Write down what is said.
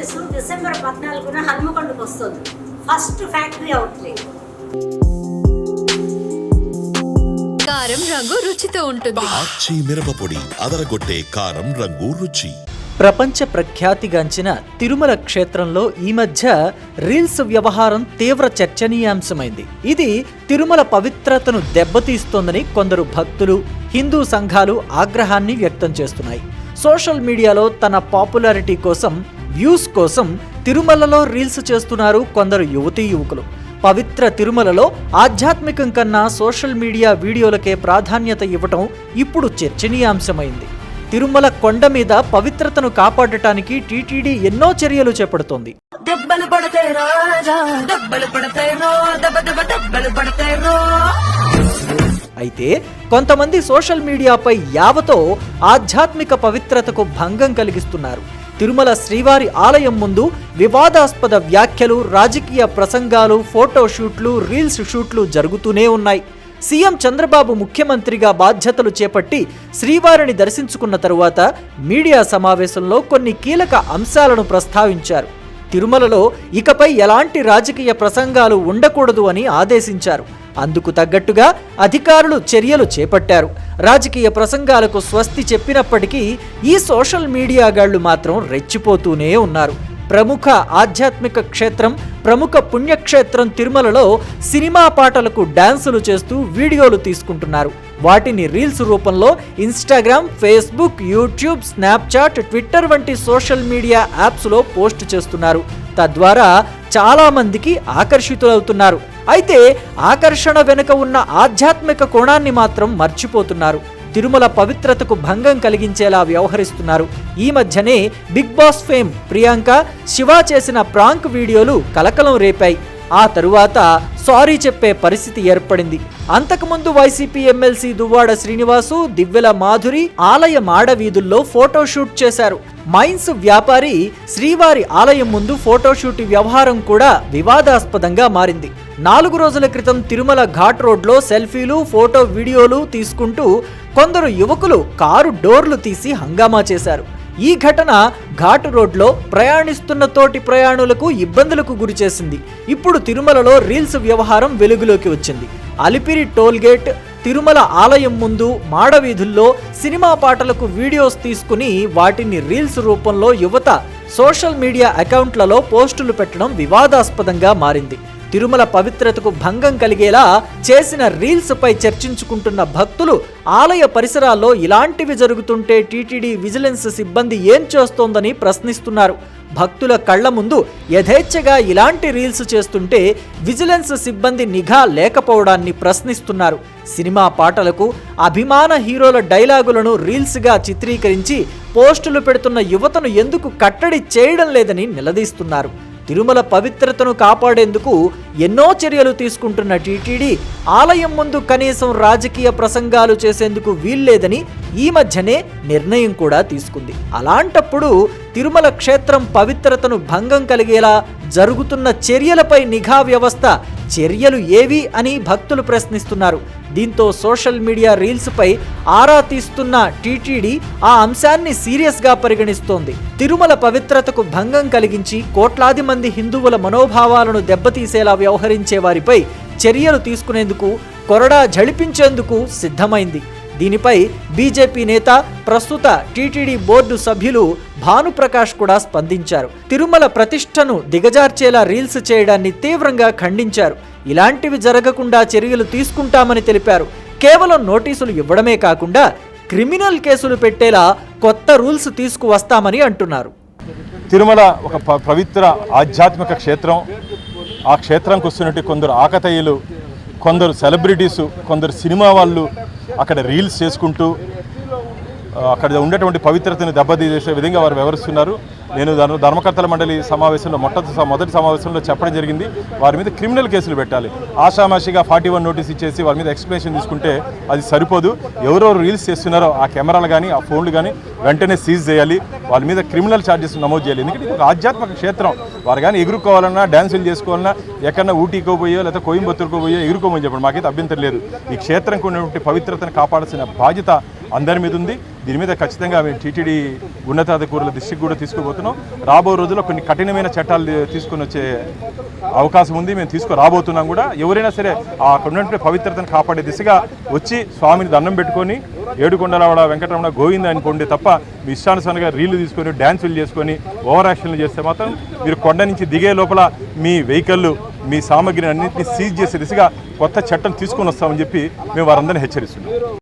Police December పద్నాలుగున హనుమకొండకు వస్తుంది. First factory కారం రంగు రుచితో ఉంటుంది. ఆచి మిరపపొడి అదరగొట్టే కారం రంగు రుచి. ప్రపంచ ప్రఖ్యాతిగాంచిన తిరుమల క్షేత్రంలో ఈ మధ్య రీల్స్ వ్యవహారం తీవ్ర చర్చనీయాంశమైంది. ఇది తిరుమల పవిత్రతను దెబ్బతీస్తోందని కొందరు భక్తులు హిందూ సంఘాలు ఆగ్రహాన్ని వ్యక్తం చేస్తున్నాయి. సోషల్ మీడియాలో తన పాపులారిటీ కోసం వ్యూస్ కోసం తిరుమలలో రీల్స్ చేస్తున్నారు కొందరు యువతీ యువకులు. పవిత్ర తిరుమలలో ఆధ్యాత్మికం కన్నా సోషల్ మీడియా వీడియోలకే ప్రాధాన్యత ఇవ్వటం ఇప్పుడు చర్చనీయాంశమైంది. తిరుమల కొండ మీద పవిత్రతను కాపాడటానికి టీటీడీ ఎన్నో చర్యలు చేపడుతోంది. అయితే కొంతమంది సోషల్ మీడియాపై యావతో ఆధ్యాత్మిక పవిత్రతకు భంగం కలిగిస్తున్నారు. తిరుమల శ్రీవారి ఆలయం ముందు వివాదాస్పద వ్యాఖ్యలు రాజకీయ ప్రసంగాలు ఫోటోషూట్లు రీల్స్ షూట్లు జరుగుతూనే ఉన్నాయి. సీఎం చంద్రబాబు ముఖ్యమంత్రిగా బాధ్యతలు చేపట్టి శ్రీవారిని దర్శించుకున్న తరువాత మీడియా సమావేశంలో కొన్ని కీలక అంశాలను ప్రస్తావించారు. తిరుమలలో ఇకపై ఎలాంటి రాజకీయ ప్రసంగాలు ఉండకూడదు అని ఆదేశించారు. అందుకు తగ్గట్టుగా అధికారులు చర్యలు చేపట్టారు. రాజకీయ ప్రసంగాలకు స్వస్తి చెప్పినప్పటికీ ఈ సోషల్ మీడియా గాళ్ళు మాత్రం రెచ్చిపోతూనే ఉన్నారు. ప్రముఖ ఆధ్యాత్మిక క్షేత్రం ప్రముఖ పుణ్యక్షేత్రం తిరుమలలో సినిమా పాటలకు డాన్సులు చేస్తూ వీడియోలు తీసుకుంటున్నారు. వాటిని రీల్స్ రూపంలో Instagram Facebook YouTube Snapchat Twitter వంటి సోషల్ మీడియా యాప్స్లో పోస్ట్ చేస్తున్నారు. తద్వారా చాలా మందికి ఆకర్షితులవుతున్నారు. అయితే ఆకర్షణ వెనుక ఉన్న ఆధ్యాత్మిక కోణాన్ని మాత్రం మర్చిపోతున్నారు. తిరుమల పవిత్రతకు భంగం కలిగించేలా వ్యవహరిస్తున్నారు. ఈ మధ్యనే Bigg Boss fame Priyanka Shiva చేసిన ప్రాంక్ వీడియోలు కలకలం రేపాయి. ఆ తరువాత సారీ చెప్పే పరిస్థితి ఏర్పడింది. అంతకుముందు వైసీపీ ఎమ్మెల్సీ దువ్వాడ శ్రీనివాసు దివ్వెల మాధురి ఆలయ మాడ వీధుల్లో ఫోటోషూట్ చేశారు. మైన్స్ వ్యాపారి శ్రీవారి ఆలయం ముందు ఫోటోషూట్ వ్యవహారం కూడా వివాదాస్పదంగా మారింది. నాలుగు రోజుల క్రితం తిరుమల ఘాట్ రోడ్లో సెల్ఫీలు ఫోటో వీడియోలు తీసుకుంటూ కొందరు యువకులు కారు డోర్లు తీసి హంగామా చేశారు. ఈ ఘటన ఘాట్ రోడ్లో ప్రయాణిస్తున్న తోటి ప్రయాణులకు ఇబ్బందులకు గురిచేసింది ఇప్పుడు తిరుమలలో రీల్స్ వ్యవహారం వెలుగులోకి వచ్చింది. అలిపిరి టోల్గేట్ తిరుమల ఆలయం ముందు మాడవీధుల్లో సినిమా పాటలకు వీడియోస్ తీసుకుని వాటిని రీల్స్ రూపంలో యువత సోషల్ మీడియా అకౌంట్లలో పోస్టులు పెట్టడం వివాదాస్పదంగా మారింది. తిరుమల పవిత్రతకు భంగం కలిగేలా చేసిన రీల్స్ పై చర్చించుకుంటున్న భక్తులు ఆలయ పరిసరాల్లో ఇలాంటివి జరుగుతుంటే టీటీడీ విజిలెన్స్ సిబ్బంది ఏం చేస్తోందని ప్రశ్నిస్తున్నారు. భక్తుల కళ్ళ ముందు యథేచ్ఛగా ఇలాంటి రీల్స్ చేస్తుంటే విజిలెన్స్ సిబ్బంది నిఘా లేకపోవడాన్ని ప్రశ్నిస్తున్నారు. సినిమా పాటలకు అభిమాన హీరోల డైలాగులను రీల్స్గా చిత్రీకరించి పోస్టులు పెడుతున్న యువతను ఎందుకు కట్టడి చేయడం లేదని నిలదీస్తున్నారు. తిరుమల పవిత్రతను కాపాడేందుకు ఎన్నో చర్యలు తీసుకుంటున్న టీటీడీ ఆలయం ముందు కనీసం రాజకీయ ప్రసంగాలు చేసేందుకు వీల్లేదని ఈ మధ్యనే నిర్ణయం కూడా తీసుకుంది. అలాంటప్పుడు తిరుమల క్షేత్రం పవిత్రతను భంగం కలిగేలా జరుగుతున్న చర్యలపై నిఘా వ్యవస్థ చర్యలు ఏవి అని భక్తులు ప్రశ్నిస్తున్నారు. దీంతో సోషల్ మీడియా రీల్స్పై ఆరా తీస్తున్న టీటీడీ ఆ అంశాన్ని సీరియస్గా పరిగణిస్తోంది. తిరుమల పవిత్రతకు భంగం కలిగించి కోట్లాది మంది హిందువుల మనోభావాలను దెబ్బతీసేలా వ్యవహరించే వారిపై చర్యలు తీసుకునేందుకు కొరడా ఝళిపించేందుకు సిద్ధమైంది. దీనిపై బీజేపీ నేత ప్రస్తుత టీటీడీ బోర్డు సభ్యులు భానుప్రకాష్ కూడా స్పందించారు. తిరుమల ప్రతిష్టను దిగజార్చేలా రీల్స్ చేయడాన్ని తీవ్రంగా ఖండించారు. ఇలాంటివి జరగకుండా చర్యలు తీసుకుంటామని తెలిపారు. కేవలం నోటీసులు ఇవ్వడమే కాకుండా క్రిమినల్ కేసులు పెట్టేలా కొత్త రూల్స్ తీసుకువస్తామని అంటున్నారు. తిరుమల ఒక ప- పవిత్ర ఆధ్యాత్మిక క్షేత్రం. ఆ క్షేత్రంకి వస్తున్నట్టు కొందరు ఆకతాయిలు కొందరు సెలబ్రిటీసు కొందరు సినిమా వాళ్ళు అక్కడ రీల్స్ చేసుకుంటూ అక్కడ ఉండేటువంటి పవిత్రతను దెబ్బతీసే విధంగా వారు వ్యవహరిస్తున్నారు. నేను దాని ధర్మకర్తల మండలి సమావేశంలో మొట్ట మొదటి సమావేశంలో చెప్పడం జరిగింది. వారి మీద క్రిమినల్ కేసులు పెట్టాలి. ఆషామాషిగా ఫార్టీ వన్ నోటీస్ ఇచ్చేసి వారి మీద ఎక్స్ప్లెనేషన్ తీసుకుంటే అది సరిపోదు. ఎవరెవరు రీల్స్ చేస్తున్నారో ఆ కెమెరాలు కానీ ఆ ఫోన్లు కానీ వెంటనే సీజ్ చేయాలి. వాళ్ళ మీద క్రిమినల్ ఛార్జెస్ నమోదు చేయాలి. ఎందుకంటే ఇది ఒక ఆధ్యాత్మిక క్షేత్రం. వారు కానీ ఎగురుకోవాలన్నా డ్యాన్సులు చేసుకోవాలన్నా ఎక్కడన్నా ఊటీకో పోయో లేదా కోయంబత్తూరుకో పోయో ఎగురుకోమని చెప్పండి. మాకైతే అభ్యంతరం లేదు. ఈ క్షేత్రంకు ఉన్నటువంటి పవిత్రతను కాపాడాల్సిన బాధ్యత అందరి మీద ఉంది. దీని మీద ఖచ్చితంగా మేము టీటీడీ ఉన్నతాధికారుల దృష్టికి కూడా తీసుకుపోతున్నాం రాబో రోజుల్లో కొన్ని కఠినమైన చట్టాలు తీసుకొని వచ్చే అవకాశం ఉంది. మేము తీసుకురాబోతున్నాం కూడా. ఎవరైనా సరే ఆ అక్కడ పవిత్రతను కాపాడే దిశగా వచ్చి స్వామిని దండం పెట్టుకొని ఏడుకొండలవాడ వెంకటరమణ గోవింద అని తప్ప మీ ఇష్టానుసారంగా రీళ్ళు తీసుకొని డ్యాన్సులు చేసుకొని ఓవర్ యాక్షన్లు చేస్తే మాత్రం మీరు కొండ నుంచి దిగే లోపల మీ వెహికల్ మీ సామగ్రిని అన్నింటినీ సీజ్ చేసే దిశగా కొత్త చట్టం తీసుకొని వస్తామని చెప్పి మేము వారందరినీ హెచ్చరిస్తున్నాం.